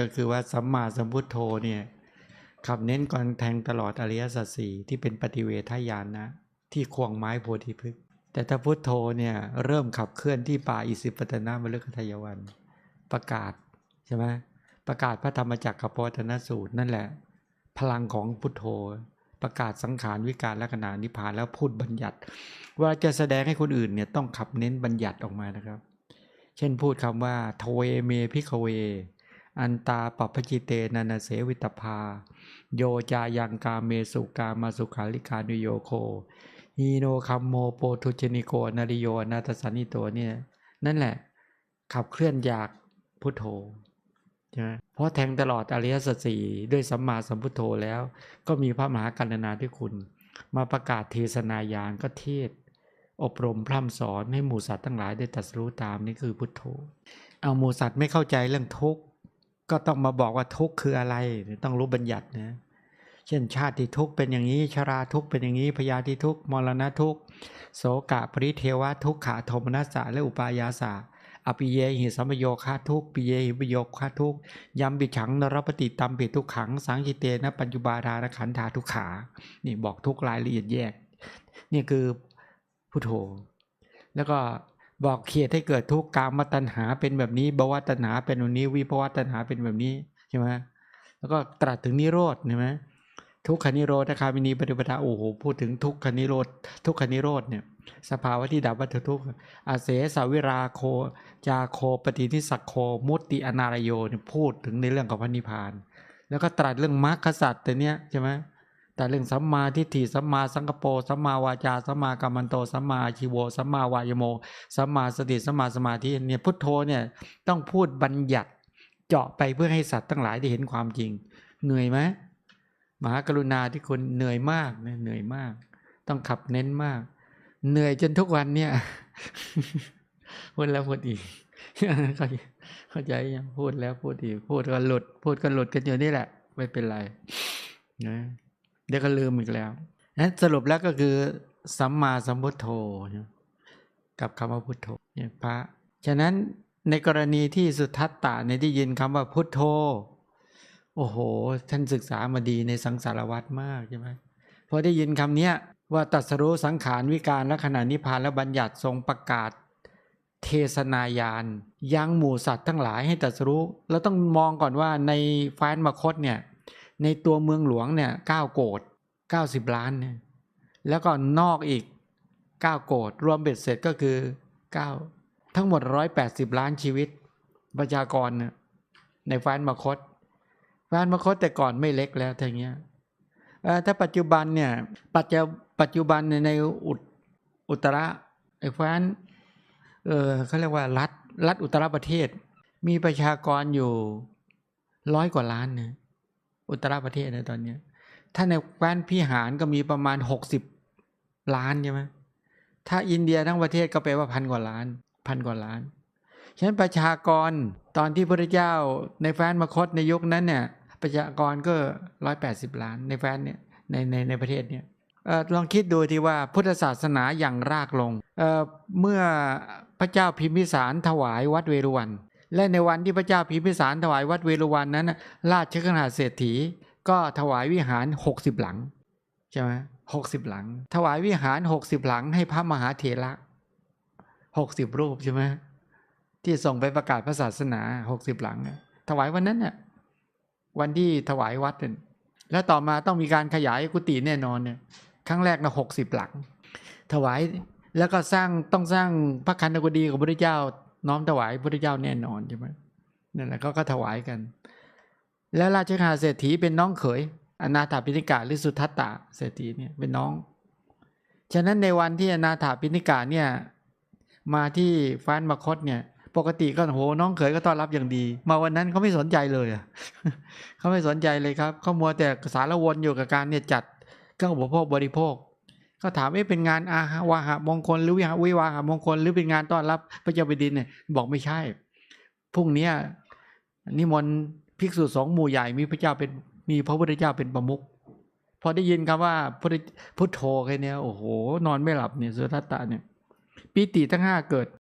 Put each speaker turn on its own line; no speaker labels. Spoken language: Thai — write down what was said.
ก็คือว่าสัมมาสัมพุทโธเนี่ยขับเน้นก่อนแทงตลอดอริยสัจสี่ที่เป็นปฏิเวทญาณนะ ที่ควงไม้โพธิพฤกษ์แต่ถ้าพุทโธเนี่ยเริ่มขับเคลื่อนที่ป่าอิสิปตนามฤคทายวัน ประกาศใช่ไหมประกาศพระธรรมจักรกับปวัตนสูตรนั่นแหละ พลังของพุทโธ ประกาศสังขารวิการและขณะนิพพานแล้วพูดบัญญัติ ว่าจะแสดงให้คนอื่นเนี่ยต้องขับเน้นบัญญัติออกมานะครับ เช่นพูดคำว่าโทเวเมพิกเว อันตาปปจิเตนันเสวิตภา โยจายังกาเมสุกามาสุขาลิกานุโยโคฮีโนคัมโมโปทุชนิโกนาริโยนาตสันนิโตเนี่ยนั่นแหละ ขับเคลื่อนจากพุทโธใช่ไหมเพราะแทงตลอดอริยสัจสี่ด้วยสัมมาสัมพุทโธแล้ว ก็มีพระมหากัณณาธิคุณ มาประกาศเทศนายานก็เทศ อบรมพร่ำสอนให้หมู่สัตว์ทั้งหลายได้ตรัสรู้ตามนี่คือพุทโธ เอาหมู่สัตว์ไม่เข้าใจเรื่องทุกข์ ก็ต้องมาบอกว่าทุกข์คืออะไร ต้องรู้บัญญัตินะ เช่นชาติทุกข์เป็นอย่างนี้ ชราทุกข์เป็นอย่างนี้ พยาธิทุกข์ มรณะทุกข์ โสกะปริเทวะทุกขะโทมนัสสะและอุปายาสะอปิเยหิสัมโยคาทุกปิเยหิปโยคาทุกยำบิฉังนรปฏิตัมปิทุกขัง สังกิเตนะปัญจุบาทานขันธาทุกขา นี่บอกทุกรายละเอียดแยก นี่คือพุทโธ แล้วก็ บอกเขียดให้เกิดทุกข์กามตัณหาเป็นแบบนี้ภวตัณหาเป็นแบบนี้ วิภวตัณหาเป็นแบบนี้ใช่ไหมแล้วก็ตรัสถึงนิโรธใช่ไหมทุกขานิโรธคามินีปฏิปทาโอ้โหพูดถึงทุกขานิโรธทุกขานิโรธเนี่ยสภาวะที่ดับวัฏทุกข์อาเสสาวิราโคจาโคปฏิทิสักโคมุตติอนารโยเนี่ยพูดถึงในเรื่องของพระนิพพาน แล้วก็ตรัสเรื่องมรรคสัตว์แต่เนี้ยใช่ไหม แต่เรื่องสัมมาทิฏฐิสัมมาสังกปรสัมมาวาจาสัมมากัมมันโตสัมมาชีโวสัมมาวายโมสัมมาสติสัมมาสมาธิเนี่ยพุทโธเนี่ยต้องพูดบัญญัติเจาะไปเพื่อให้สัตว์ทั้งหลายได้เห็นความจริง เหนื่อยไหมมหากรุณาที่คนเหนื่อยมากนะเหนื่อยมาก ต้องขับเน้นมาก เหนื่อยจนทุกวันเนี่ยพูดแล้วพูดอีกเข้าใจเข้าใจยังพูดแล้วพูดอีกพูดก็หลุด พูดก็หลุดกันอยู่นี่แหละ ไม่เป็นไรนะ เดี๋ยวก็ลืมอีกแล้วนั้นสรุปแล้วก็คือสัมมาสัมพุทโธกับคำว่าพุทโธเนี่ยพระ ฉะนั้นในกรณีที่สุทัตตะในยได้ยินคำว่าพุทโธ โอ้โห ท่านศึกษามาดีในสังสารวัตรมากใช่ไหมพอได้ยินคำเนี้ยว่าตัสรู้สังขารวิการและขณะนิพพานและบัญญัติทรงประกาศ เทศนายานยังหมู่สัตว์ทั้งหลายให้ตัสรู้เราต้องมองก่อนว่าในฟ้านมคตเนี่ย ในตัวเมืองหลวงเนี่ยเก้าโกดเก้าสิบล้านเนี่ยแล้วก็นอกอีกเก้าโกดรวมเบ็ดเสร็จก็คือเก้าทั้งหมดร้อยแปดสิบล้านชีวิต ประชากรเนี่ยในฟ้านมคตฟ้านมคตแต่ก่อนไม่เล็กแล้วทีเงี้ยถ้าปัจจุบันเนี่ยปัจจุปัจจุบันในอุตอุตระไอ้ฟ้านเออเขาเรียกว่ารัฐรัฐอุตรประเทศ มีประชากรอยู่ร้อยกว่าล้านเนี่ย อุตรประเทศในตอนเนี้ย ถ้าในแคว้นพิหารก็มีประมาณหกสิบล้านใช่ไหมถ้าอินเดียทั้งประเทศก็แปลว่าพันกว่าล้าน พันกว่าล้าน ฉะนั้นประชากรตอนที่พระเจ้าในแฟนมคตในยุคนั้นเนี่ย ประชากรก็ร้อยแปดสิบล้านในแฟนเนี่ยในในในประเทศเนี่ยออลองคิดดูที่ว่าพุทธศาสนาอย่างรากลงเออเมื่อพระเจ้าพิมพิสารถวายวัดเวรุวัน และในวันที่พระเจ้าพิพิสารถวายวัดเวรุวันนั้น ราชกนาเศรษฐี ก็ถวายวิหารหกสิบหลังใช่ไหมหกสิบหลัง ถวายวิหารหกสิบหลังให้พระมหาเถระหกสิบรูปใช่ไหมที่ส่งไปประกาศพระศาสนาหกสิบหลังน่ะถวายวันนั้นน่ะวันที่ถวายวัดน่ยแล้วต่อมาต้องมีการขยายกุฏิแน่นอนเนี่ยครั้งแรกนะหกสิบหลัง ถวายแล้วก็สร้างต้องสร้างพระคันธกุฎีของพระเจ้า น้อมถวายพระเจ้าแน่นอนใช่ไหมนั่นแหละก็ถวายกัน แล้วราชกาเศรษฐีเป็นน้องเขยอนาถาปิณิกาหรือสุทัตตะเศรษฐีเนี่ยเป็นน้อง ฉะนั้นในวันที่อนาถาปิณิกาเนี่ยมาที่ฟ้านมคตเนี่ย ปกติก็โหน้องเขยก็ต้อนรับอย่างดี มาวันนั้นเขาไม่สนใจเลยอะเขาไม่สนใจเลยครับเขามัวแต่สารวนอยู่กับการเนี่ยจัดเครื่องอุปโภคบริโภค ก็ถามว่าเป็นงานอาหาวาหะมงคลหรือวิหาวิวาหะมงคลหรือเป็นงานต้อนรับ พระเจ้าแผ่นดินเนี่ยบอกไม่ใช่พรุ่งนี้นิมนต์ภิกษุสองหมู่ใหญ่มีพระเจ้าเป็นมีพระพุทธเจ้าเป็นประมุขพอได้ยินคำว่าพุทธพุทโธแค่นี้โอ้โห นอนไม่หลับเนี่ยสุทัตตะเนี่ยปีติทั้งห้าเกิด